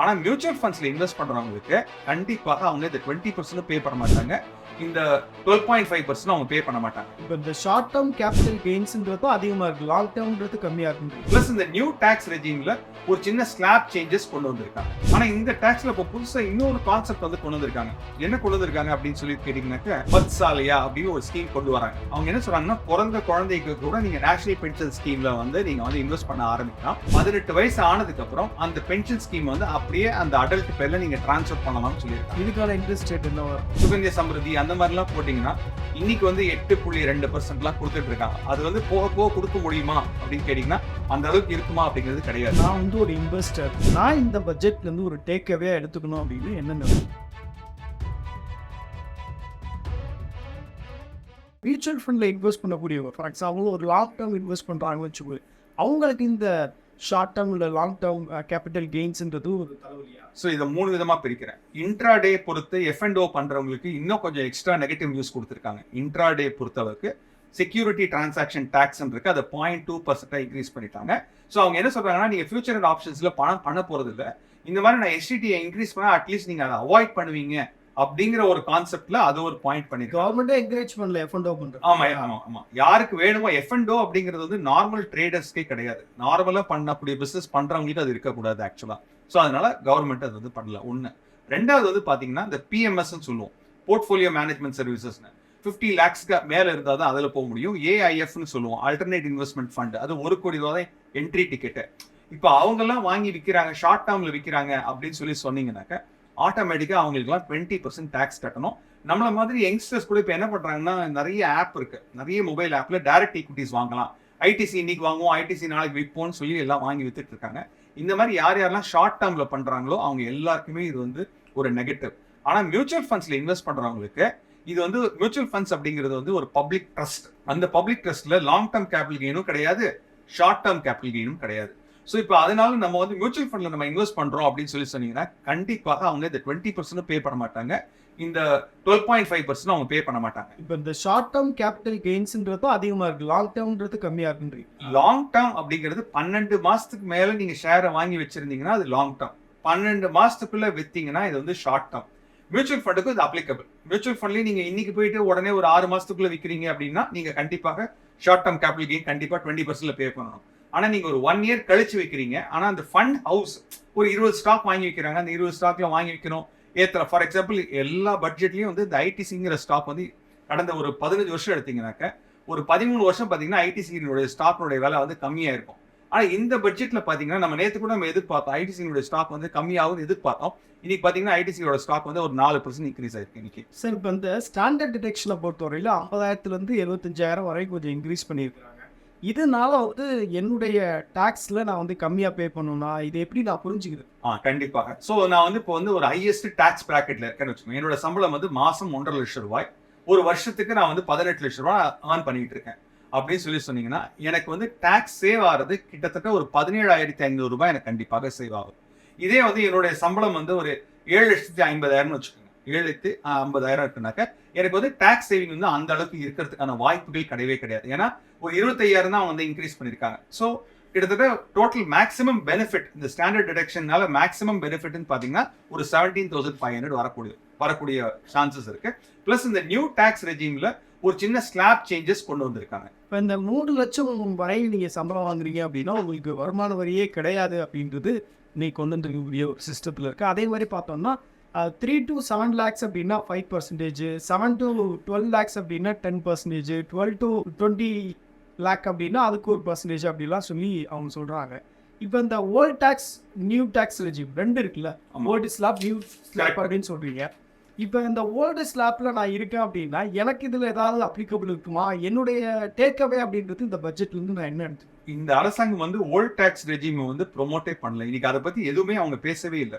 ஆனா mutual ஃபண்ட்ஸ்ல invest பண்றவங்களுக்கு கண்டிப்பாக அவங்க இந்த டுவெண்ட்டி பர்சன்ட் பே பண்ண மாட்டாங்க. இந்த டுவெல் பாயிண்ட் ஃபைவ் பர்சன்ட் அவங்க பே பண்ண மாட்டாங்க. இப்போ இந்த ஷார்ட் டேர்ம் கேபிட்டல் கெயின்ஸ்ன்றதும் அதிகமாக இருக்குது லாங் டேர்ம்ன்றது கம்மியாக இருக்குது பிளஸ் இந்த நியூ டாக்ஸ் ரெஜிம்ல ஒரு சின்ன ஸ்லாப் சேஞ்சஸ் கொண்டு வந்திருக்காங்க. ஆனா இந்த டாக்ஸ்ல இப்போ புதுசா இன்னொரு கான்செப்ட் வந்து கொண்டு வந்திருக்காங்க. என்ன கொண்டு வந்திருக்காங்க அப்படின்னு சொல்லி கேட்டீங்கன்னாக்க பத்சாலையா அப்படின்னு ஒரு ஸ்கீம் கொண்டு வராங்க. அவங்க என்ன சொல்றாங்கன்னா பிறந்த குழந்தைக்கு கூட நீங்க நேஷனல் பென்ஷன் ஸ்கீம்ல வந்து நீங்க வந்து இன்வெஸ்ட் பண்ண ஆரம்பிக்கலாம். பதினெட்டு வயசு ஆனதுக்கு அப்புறம் அந்த பென்ஷன் ஸ்கீம் வந்து அப்படியே அந்த அடல்ட் பேர்ல நீங்க டிரான்ஸ்ஃபர் பண்ணலாம்னு சொல்லியிருக்காங்க. இதுக்கான இன்ட்ரெஸ்ட் ரேட் என்ன சுகந்திய சமிருதி அந்த மாதிரிலாம் போட்டிங்கன்னா இன்னைக்கு வந்து எட்டு புள்ளி ரெண்டு பர்சன்ட்லாம் கொடுத்துட்டு இருக்காங்க. அது வந்து போக போக கொடுக்க முடியுமா அப்படின்னு கேட்டிங்கன்னா அந்த அளவுக்கு இருக்குமா அப்படிங்கிறது கிடையாது. நான் வந்து ஒரு இன்வெஸ்டர் நான் இந்த பட்ஜெட்ல இருந்து ஒரு டேக் அவே எடுத்துக்கணும் அப்படின்னு என்னென்ன மியூச்சுவல் ஃபண்டில் இன்வெஸ்ட் பண்ணக்கூடியவங்க ஃபார் எக்ஸாம்பிள் ஒரு லாங் டேர்ம் இன்வெஸ்ட் பண்ணுறாங்கன்னு வச்சுக்கோ அவங்களுக்கு இந்த ஷார்ட் டேர்ம் இல்லை லாங் டேர்ம் கேபிட்டல் கெயின்ஸ்ன்றது ஒரு தலைவலியா? ஸோ இதை மூணு விதமாக பிரிக்கிறேன். இன்ட்ரா டே பொறுத்து எஃப் அண்ட் ஓ பண்றவங்களுக்கு இன்னும் கொஞ்சம் எக்ஸ்ட்ரா நெகட்டிவ் நியூஸ் கொடுத்துருக்காங்க. இன்ட்ரா டே பொறுத்தளவுக்கு செக்யூரிட்டி டிரான்சாக்ஷன் டேக்ஸ் இருக்கு அதை பாயிண்ட் டூ பர்சன்டா இன்க்ரீஸ் பண்ணிட்டாங்க. ஸோ அவங்க என்ன சொல்றாங்கன்னா நீங்க ஃபியூச்சர் அண்ட் ஆப்ஷன்ஸ்ல பணம் பண்ண போறது இல்ல இந்த மாதிரி நான் எஸ்டிடியை இன்க்ரீஸ் பண்ணா அட்லீஸ்ட் நீங்க அதை அவாய்ட் பண்ணுவீங்க அப்படிங்கிற ஒரு கான்செப்ட்ல அது ஒரு பாயிண்ட் பண்ணிருக்காங்க கவர்மெண்ட்டே என்கரேஜ் பண்ணல எஃப் அண்ட் பண்ணுறது ஆமா ஆமா ஆமா யாருக்கு வேணுமோ எஃப் அண்ட் ஓ அப்படிங்கிறது வந்து நார்மல் ட்ரேடர்ஸ்க்கே கிடையாது. நார்மலா பண்ணக்கூடிய பிசினஸ் பண்றவங்களுக்கு அது இருக்கக்கூடாது ஆக்சுவலா ஸோ அதனால கவர்மெண்ட் அது வந்து பண்ணல. ஒண்ணு. ரெண்டாவது வந்து பாத்தீங்கன்னா இந்த பிஎம்எஸ் சொல்லுவோம். போர்ட்ஃபோலியோ மேனேஜ்மெண்ட் சர்வீசஸ்னு ஃபிஃப்டி லேக்ஸ்க்கு மேலே இருந்தால் தான் அதில் போக முடியும். ஏஐஎஃப்னு சொல்லுவோம். ஆல்டர்னேட் இன்வெஸ்ட்மெண்ட் ஃபண்ட் அது ஒரு கோடி ரூபாய் என்ட்ரி டிக்கெட்டு இப்போ அவங்கெல்லாம் வாங்கி விற்கிறாங்க ஷார்ட் டேர்மில் விற்கிறாங்க அப்படின்னு சொல்லி சொன்னீங்கன்னாக்க ஆட்டோமேட்டிக்காக அவங்களுக்குலாம் டுவெண்ட்டி பர்சன்ட் டேக்ஸ் கட்டணும். நம்மள மாதிரி யங்ஸ்டர்ஸ் கூட இப்போ என்ன பண்ணுறாங்கன்னா நிறைய ஆப் இருக்குது நிறைய மொபைல் ஆப்பில் டைரக்ட் ஈக்விட்டிஸ் வாங்கலாம். ஐடிசி இன்னைக்கு வாங்குவோம் ஐடிசி நாளைக்கு விற்போம்னு சொல்லி எல்லாம் வாங்கி வித்துட்டு இருக்காங்க. இந்த மாதிரி யார் யாரெல்லாம் ஷார்ட் டேர்மில் பண்ணுறாங்களோ அவங்க எல்லாருக்குமே இது வந்து ஒரு நெகட்டிவ் ஆனால் மியூச்சுவல் ஃபண்ட்ஸில் இன்வெஸ்ட் பண்ணுறவங்களுக்கு இது வந்து மியூச்சுவல் ஃபண்ட்ஸ் அப்படிங்கிறது வந்து ஒரு பப்ளிக் ட்ரஸ்ட் அந்த பப்ளிக் ட்ரஸ்ட்ல லாங் டேர்ம் கேபிட்டல் கெயினும் கிடையாது ஷார்ட் டேர்ம் கேபிட்டல் கெயினும் கிடையாது. ஸோ இப்போ அதனால நம்ம வந்து மியூச்சுவல் ஃபண்ட்ல நம்ம இன்வெஸ்ட் பண்றோம் அப்படின்னு சொல்லி சொன்னீங்கன்னா கண்டிப்பாக அவங்க இந்த டுவெண்ட்டி பர்சன்ட் பே பண்ண மாட்டாங்க. இந்த டுவெல் பாயிண்ட் ஃபைவ் பர்சன்ட் அவங்க பே பண்ண மாட்டாங்க. இப்போ இந்த ஷார்ட் டேர்ம் கேபிட்டல் கெயின்ஸ்ன்றதும் அதிகமாக இருக்குது லாங் டேர்ம்ன்றது கம்மியாக இருக்குன்றீங்க. லாங் டேர்ம் அப்படிங்கிறது பன்னெண்டு மாசத்துக்கு மேல நீங்க ஷேரை வாங்கி வச்சிருந்தீங்கன்னா அது லாங் டேர்ம் பன்னெண்டு மாசத்துக்குள்ள வித்தீங்கன்னா இது வந்து ஷார்ட் டேர்ம் மியூச்சுவல் ஃபண்டுக்கு இது அப்ளிகபிள் மியூச்சுவல் ஃபண்ட்லயும் நீங்க இன்னைக்கு போயிட்டு உடனே ஒரு ஆறு மாசத்துக்குள்ள விற்கிறீங்க அப்படின்னா நீங்க கண்டிப்பாக ஷார்ட் டேர்ம் கேபிட்டல் கெயின் கண்டிப்பா டுவெண்ட்டி பர்சன்ட்ல பே பண்ணணும். ஆனா நீங்க ஒரு ஒன் இயர் கழிச்சு வைக்கிறீங்க ஆனா அந்த ஃபண்ட் ஹவுஸ் ஒரு இருபது ஸ்டாக் வாங்கி வைக்கிறாங்க. அந்த இருபது ஸ்டாக்ல வாங்கி வைக்கணும். ஏத்தல ஃபார் எக்ஸாம்பிள் எல்லா பட்ஜெட்லயும் வந்து இந்த ஐடிசிங்கிற ஸ்டாக் வந்து கடந்த ஒரு பதினஞ்சு வருஷம் எடுத்தீங்கன்னாக்க ஒரு பதிமூணு வருஷம் பாத்தீங்கன்னா ஐடிசியினுடைய ஸ்டாக்னுடைய விலை வந்து கம்மியா இருக்கும். ஆனா இந்த பட்ஜெட்ல பாத்தீங்கன்னா நம்ம நேத்து கூட நம்ம எதிர்பார்த்தோம். ஐடிசியினுடைய ஸ்டாக் வந்து கம்மியாகும் எதிர்பார்த்தோம். இன்னைக்கு பாத்தீங்கன்னா ஐடிசியோட ஸ்டாக் வந்து ஒரு நாலு பர்சன்ட் இன்க்ரீஸ் ஆயிருக்கு இன்னைக்கு. சார் இப்போ இந்த ஸ்டாண்டர்ட் டிடெக்ஷனை பொறுத்தவரையில் ஐம்பதாயிரத்துலேருந்து எழுபத்தஞ்சாயிரம் வரைக்கும் கொஞ்சம் இன்க்ரீஸ் பண்ணியிருக்காங்க இதனால வந்து என்னுடைய டேக்ஸில் நான் வந்து கம்மியாக பே பண்ணணும்னா இது எப்படி நான் புரிஞ்சுக்கிறேன் ஆ கண்டிப்பாக. ஸோ நான் வந்து இப்போ வந்து ஒரு ஹையஸ்ட் டாக்ஸ் பிராக்கெட்ல இருக்கேன்னு வச்சுக்கோங்க. என்னோட சம்பளம் வந்து மாசம் ஒன்றரை லட்சம் ரூபாய். ஒரு வருஷத்துக்கு நான் வந்து பதினெட்டு லட்சம் ரூபாய் ஏர்ன் பண்ணிட்டு இருக்கேன். அப்படின்னு சொல்லி சொன்னீங்கன்னா எனக்கு வந்து டேக்ஸ் சேவ் ஆகிறது கிட்டத்தட்ட ஒரு பதினேழாயிரத்தி ஐநூறு ரூபாய் எனக்கு கண்டிப்பாக சேவ் ஆகும். இதே வந்து என்னுடைய சம்பளம் வந்து ஒரு ஏழு லட்சத்தி ஐம்பதாயிரம்னு வச்சுக்கோங்க. ஏழு லட்சத்தி ஐம்பதாயிரம் இருக்குனாக்க எனக்கு வந்து டேக்ஸ் சேவிங் வந்து அந்த அளவுக்கு இருக்கிறதுக்கான வாய்ப்புகள் கிடையவே கிடையாது. ஏன்னா ஒரு இருபத்தையாயிரம் தான் வந்து இன்க்ரீஸ் பண்ணியிருக்காங்க. ஸோ கிட்டத்தட்ட டோட்டல் மேக்ஸிமம் பெனிஃபிட் இந்த ஸ்டாண்டர்ட் டிடக்ஷனால மேக்ஸிமம் பெனிஃபிட்னு பார்த்தீங்கன்னா ஒரு செவன்டீன் தௌசண்ட் ஃபைவ் ஹண்ட்ரட் வரக்கூடிய வரக்கூடிய சான்சஸ் இருக்கு. ப்ளஸ் இந்த நியூ டேக்ஸ் ரெஜிமில் ஒரு சின்ன ஸ்லாப் சேஞ்சஸ் கொண்டு வந்திருக்காங்க. இப்போ இந்த மூணு லட்சம் வரை நீங்கள் சம்பளம் வாங்குறீங்க அப்படின்னா உங்களுக்கு வருமான வரியே கிடையாது அப்படின்றது நீ கொண்டு வந்துருக்கக்கூடிய ஒரு சிஸ்டத்தில் இருக்குது அதே மாதிரி பார்த்தோம்னா த்ரீ டு செவன் லேக்ஸ் அப்படின்னா five percentage seven to twelve lakhs அப்படின்னா ten percentage twelve to twenty lakh அப்படின்னா அதுக்கு ஒரு பர்சன்டேஜ் அப்படிலாம் சொல்லி அவங்க சொல்கிறாங்க இப்போ இந்த old tax new tax regime ரெண்டு இருக்குல்ல. Old slab new slab. அப்படின்னு சொல்கிறீங்க இப்போ இந்த ஓல்டு ஸ்லாப்பில் நான் இருக்கேன் அப்படின்னா எனக்கு இதில் ஏதாவது அப்ளிகபிள் இருக்குமா? என்னுடைய டேக்அவே அப்படின்றது இந்த பட்ஜெட்லேருந்து நான் என்ன எடுத்து இந்த அரசாங்கம் வந்து ஓல்ட் டேக்ஸ் ரெஜிம் வந்து ப்ரொமோட்டே பண்ணல. இன்னைக்கு அதை பற்றி எதுவுமே அவங்க பேசவே இல்லை.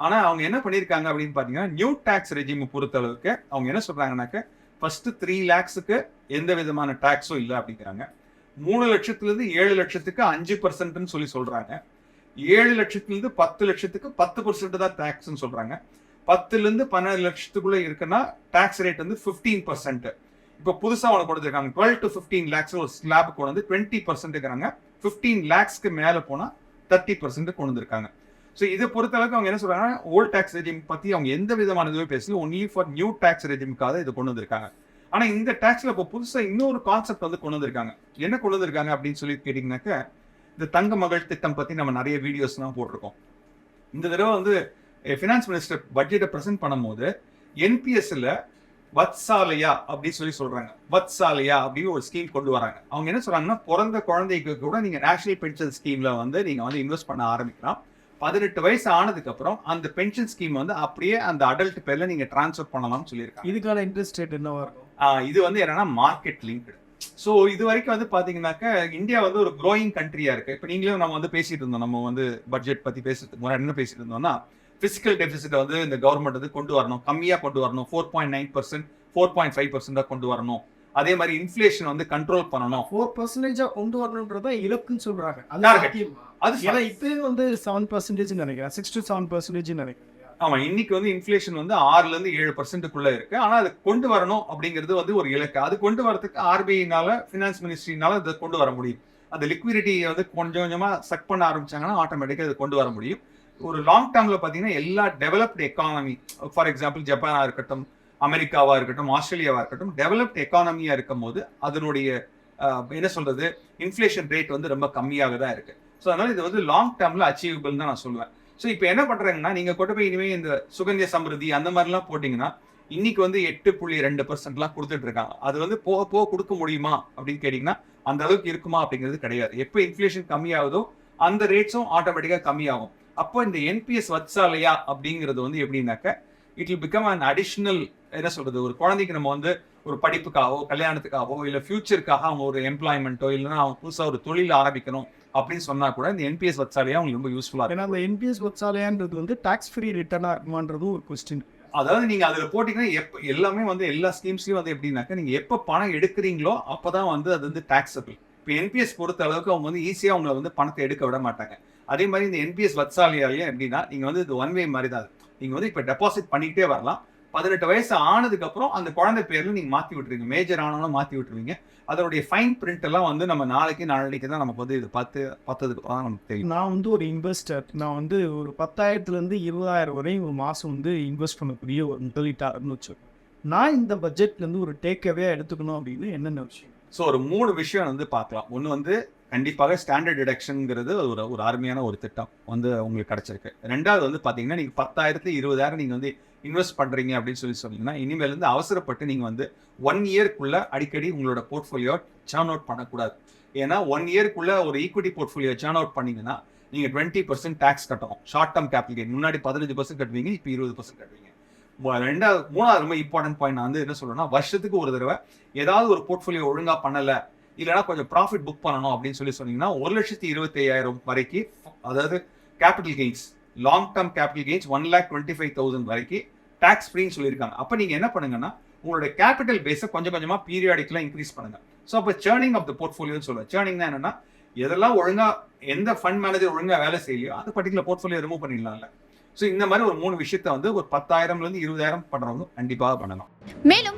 ஆனால் அவங்க என்ன பண்ணியிருக்காங்க அப்படின்னு பார்த்தீங்கன்னா நியூ டேக்ஸ் ரெஜிம் பொறுத்த அளவுக்கு அவங்க என்ன சொல்கிறாங்கனாக்க ஃபஸ்ட்டு த்ரீ லேக்ஸுக்கு எந்த விதமான டேக்ஸும் இல்லை அப்படிங்கிறாங்க. மூணு லட்சத்துலேருந்து ஏழு லட்சத்துக்கு அஞ்சு பர்சன்ட்னு சொல்லி சொல்கிறாங்க ஏழு லட்சத்துலேருந்து பத்து லட்சத்துக்கு பத்து பர்சன்ட் தான் டேக்ஸ்ன்னு சொல்கிறாங்க பத்துலேருந்து பன்னெண்டு லட்சத்துக்குள்ளே இருக்குன்னா டேக்ஸ் ரேட் வந்து ஃபிஃப்டீன் பர்சன்ட் இப்போ புதுசாக ஒன்று கொடுத்துருக்காங்க. டுவெல் டு ஃபிஃப்டீன் லேக்ஸ் ஒரு ஸ்லாப் கொண்டு வந்து டுவெண்ட்டி பர்சன்ட்டுக்கிறாங்க ஃபிஃப்டீன் லேக்ஸ்க்கு மேலே போனால் தேர்ட்டி பர்சன்ட் கொண்டு வந்திருக்காங்க ஸோ இதை பொறுத்தளவுக்கு அவங்க என்ன சொல்கிறாங்கன்னா ஓல்ட் டேக்ஸ் ரெஜிம் பற்றி அவங்க எந்த விதமான இதுவே பேசல. ஒன்லி ஃபார் நியூ டேக்ஸ் ரெஜிமுக்காக இது கொண்டு வந்திருக்காங்க. ஆனால் இந்த டேக்ஸில் இப்போ புதுசாக இன்னொரு கான்செப்ட் வந்து கொண்டு வந்திருக்காங்க. என்ன கொண்டு வந்திருக்காங்க அப்படின்னு சொல்லி கேட்டிங்கனாக்க இந்த தங்க மகள் திட்டம் பற்றி நம்ம நிறைய வீடியோஸ்லாம் போட்டிருக்கோம். இந்த தடவை வந்து ஃபினான்ஸ் மினிஸ்டர் பட்ஜெட்டை ப்ரெசென்ட் பண்ணும்போது என்பிஎஸ்ல வத்சாலயா அப்படின்னு சொல்லி சொல்றாங்க. வத்சாலயா அப்படின்னு ஒரு ஸ்கீம் கொண்டு வராங்க. அவங்க என்ன சொல்றாங்கன்னா பிறந்த குழந்தைக்கு கூட நீங்க நேஷனல் பென்ஷன் ஸ்கீம்ல வந்து நீங்க வந்து இன்வெஸ்ட் பண்ண ஆரம்பிக்கலாம். பதினெட்டு வயசு ஆனதுக்கு அப்புறம் அந்த பென்ஷன் ஸ்கீம் வந்து அப்படியே அந்த அடல்ட் பேர்ல நீங்க டிரான்ஸ்ஃபர் பண்ணலாம்னு சொல்லியிருக்காங்க. இதுக்கான இன்ட்ரெஸ்ட் ரேட் என்னவா இருக்கும்? ஆஹ் இது வந்து என்னன்னா மார்க்கெட் லிங்க்டு ஸோ இது வரைக்கும் வந்து பாத்தீங்கன்னாக்க இந்தியா வந்து ஒரு க்ரோயிங் கண்ட்ரியா இருக்கு. இப்போ நீங்களும் நம்ம வந்து பேசிட்டு இருந்தோம். நம்ம வந்து பட்ஜெட் பத்தி பேசுறதுக்கு முன்னாடி என்ன பேசிட்டு இருந்தோம்னா பிசிக்கல் டெபிசிட் வந்து இந்த கவர்மெண்ட் வந்து கொண்டு வரணும். கம்மியா கொண்டு வரணும். Four point nine percent four point five பர்சன்டா கொண்டு வரணும். அதே மாதிரி இன்ஃபிளேஷன் வந்து கண்ட்ரோல் பண்ணணும். ஃபோர் பர்சன்டேஜா கொண்டு வரணுன்றதா இலக்குன்னு சொல்றாங்க. அது? அது ஏன்னா இப்பவே வந்து செவன் பர்சன்டேஜ் நினைக்கிறேன். சிக்ஸ் டு செவன் பர்சன்டேஜ் நினைக்கிறேன். ஆமா இன்னைக்கு வந்து இன்ஃபிளேஷன் வந்து ஆறுல இருந்து ஏழு பர்சன்ட்டுக்குள்ள இருக்கு. ஆனா அது கொண்டு வரணும் அப்படிங்கிறது வந்து ஒரு இலக்கு. அது கொண்டு வரதுக்கு ஆர்பிஐனால ஃபினான்ஸ் மினிஸ்ட்ரினால இதை கொண்டு வர முடியும். அந்த லிக்விடிட்டியை வந்து கொஞ்சம் கொஞ்சமா சக் பண்ண ஆரம்பிச்சாங்கன்னா ஆட்டோமேட்டிக்கா இதை கொண்டு வர முடியும். ஒரு லாங் டேர்ம்ல பாத்தீங்கன்னா எல்லா டெவலப்டு எக்கானமி ஃபார் எக்ஸாம்பிள் ஜப்பானா இருக்கட்டும் அமெரிக்காவா இருக்கட்டும் ஆஸ்திரேலியாவா இருக்கட்டும் டெவலப்டு எக்கானமியா இருக்கும் போது அதனுடைய என்ன சொல்றது இன்ஃபிளேஷன் ரேட் வந்து ரொம்ப கம்மியாக தான் இருக்கு. ஸோ அதனால இது வந்து லாங் டேர்ம்ல அச்சீவபிள் தான் நான் சொல்லுவேன். ஸோ இப்போ என்ன பண்றாங்கன்னா நீங்க கொண்டு போய் இனிமே இந்த சுகந்திய சமிருதி அந்த மாதிரிலாம் போட்டீங்கன்னா இன்னைக்கு வந்து எட்டு புள்ளி ரெண்டு பர்சன்ட்லாம் கொடுத்துட்டு இருக்காங்க. அது வந்து போக போக கொடுக்க முடியுமா அப்படின்னு கேட்டிங்கன்னா அந்த அளவுக்கு இருக்குமா அப்படிங்கிறது கிடையாது. எப்போ இன்ஃப்ளேஷன் கம்மியாகுதோ அந்த ரேட்ஸும் ஆட்டோமேட்டிக்காக கம்மியாகும். அப்போ இந்த என்பிஎஸ் வத்சாலையா அப்படிங்கிறது வந்து எப்படின்னாக்க it will become an additional என்ன சொல்றது ஒரு குழந்தைக்கு நம்ம வந்து ஒரு படிப்புக்காகவோ கல்யாணத்துக்காகவோ இல்லை ஃபியூச்சருக்காக அவங்க ஒரு எம்ப்ளாய்மெண்ட்டோ இல்லைன்னா அவங்க புதுசாக ஒரு தொழில் ஆரம்பிக்கணும் அப்படின்னு சொன்னா கூட இந்த என்பிஎஸ் வத்சாலையா அவங்களுக்கு ரொம்ப யூஸ்ஃபுல்லாக இருக்கும். ஏன்னா அந்த என்பிஎஸ் வச்சாலையான்றது வந்து டாக்ஸ் ஃப்ரீ ரிட்டர்னா இருக்குமான்றது ஒரு கொஸ்டின் அதாவது நீங்க அதுல போட்டீங்கன்னா எப்ப எல்லாமே வந்து எல்லா ஸ்கீம்ஸ்லயும் வந்து எப்படின்னாக்கா நீங்க எப்ப பணம் எடுக்கிறீங்களோ அப்பதான் வந்து அது வந்து டாக்ஸபிள் இப்போ என்பிஎஸ் பொறுத்த அளவுக்கு அவங்க வந்து ஈஸியா உங்களை வந்து பணத்தை எடுக்க விட மாட்டாங்க. அதே மாதிரி இந்த என்பிஎஸ் வத்சாலியாலையும் எப்படின்னா நீங்க வந்து இது ஒன் வே மாதிரி தான் அது. நீங்க வந்து இப்ப டெபாசிட் பண்ணிக்கிட்டே வரலாம். பதினெட்டு வயசு ஆனதுக்கு அப்புறம் அந்த குழந்தை பேர்ல நீங்க மாத்தி விட்டுருவீங்க. மேஜர் ஆனாலும் மாத்தி விட்டுருவீங்க. அதனுடைய ஃபைன் பிரிண்ட் எல்லாம் வந்து நம்ம நாளைக்கு நாளைக்கு தான் நமக்கு வந்து இது பார்த்து பார்த்ததுக்கு தான் நமக்கு தெரியும். நான் வந்து ஒரு இன்வெஸ்டர் நான் வந்து ஒரு பத்தாயிரத்துலேருந்து இருபதாயிரம் வரை ஒரு மாதம் வந்து இன்வெஸ்ட் பண்ணக்கூடிய ஒரு முதலீட்டாளர்னு வச்சுக்கோங்க. நான் இந்த பட்ஜெட்லேருந்து ஒரு டேக்அவே எடுத்துக்கணும் அப்படின்னு என்னென்ன விஷயம்? ஸோ ஒரு மூணு விஷயம் வந்து பார்க்கலாம். ஒன்று வந்து கண்டிப்பாக ஸ்டாண்டர்ட் டிடக்ஷனுங்கிறது ஒரு ஒரு அருமையான ஒரு திட்டம் வந்து உங்களுக்கு கிடச்சிருக்கு. ரெண்டாவது வந்து பார்த்தீங்கன்னா நீங்கள் பத்தாயிரத்து இருபதாயிரம் நீங்கள் வந்து இன்வெஸ்ட் பண்ணுறீங்க அப்படின்னு சொல்லி சொன்னீங்கன்னா இனிமேல் இருந்து அவசரப்பட்டு நீங்கள் வந்து ஒன் இயர்க்குள்ளே அடிக்கடி உங்களோட போர்ட்ஃபோலியோ சேர்ன் அவுட் பண்ணக்கூடாது. ஏன்னா ஒன் இயர்க்குள்ளே ஒரு ஈக்விட்டி போர்ட்ஃபோலியோ சேர்ன் அவுட் பண்ணிங்கன்னா நீங்கள் டுவெண்ட்டி பர்சன்ட் டேக்ஸ் கட்டணும். ஷார்ட் டேர்ம் கேபிட்டல் கெயின் முன்னாடி பதினஞ்சு பர்சன்ட் கட்டுவீங்க இப்போ இருபது பர்சன்ட் கட்டுவீங்க. ரெண்டாவது மூணாவது ரொம்ப இம்பார்ட்டன்ட் பாயிண்ட் நான் வந்து என்ன சொல்லணும்னா வருஷத்துக்கு ஒரு தடவை ஏதாவது ஒரு போர்ட்ஃபோலியோ ஒழுங்காக பண்ணலை இல்லைன்னா கொஞ்சம் ப்ராஃபிட் புக் பண்ணணும் அப்படின்னு சொல்லி சொன்னீங்கன்னா ஒரு லட்சத்தி இருபத்தி ஐயாயிரம் வரைக்கும் அதாவது capital gains long term capital gains one lakh twenty five thousand வரைக்கும் டேக்ஸ் ஃப்ரீன்னு சொல்லியிருக்காங்க. அப்போ நீங்கள் என்ன பண்ணுங்கன்னா உங்களோட கேபிட்டல் பேஸை கொஞ்சம் கொஞ்சமாக பீரியாடிக்கலாம் இன்க்ரீஸ் பண்ணுங்க. ஸோ அப்போ சேர்னிங் ஆஃப் த போர்ட்ஃபோலியோன்னு சொல்லுவேன் சேர்னிங்னா என்னன்னா எதெல்லாம் ஒழுங்காக எந்த ஃபண்ட் மேனேஜர் ஒழுங்காக வேலை செய்யலையோ அந்த பர்டிகுலர் போர்ட்ஃபோலியோ ரிமூவ் பண்ணிடலாம்ல. ஸோ இந்த மாதிரி ஒரு மூணு விஷயத்த வந்து ஒரு பத்தாயிரம்ல இருந்து இருபதாயிரம் பண்ணுறவங்க கண்டிப்பாக பண்ணலாம். மேலும்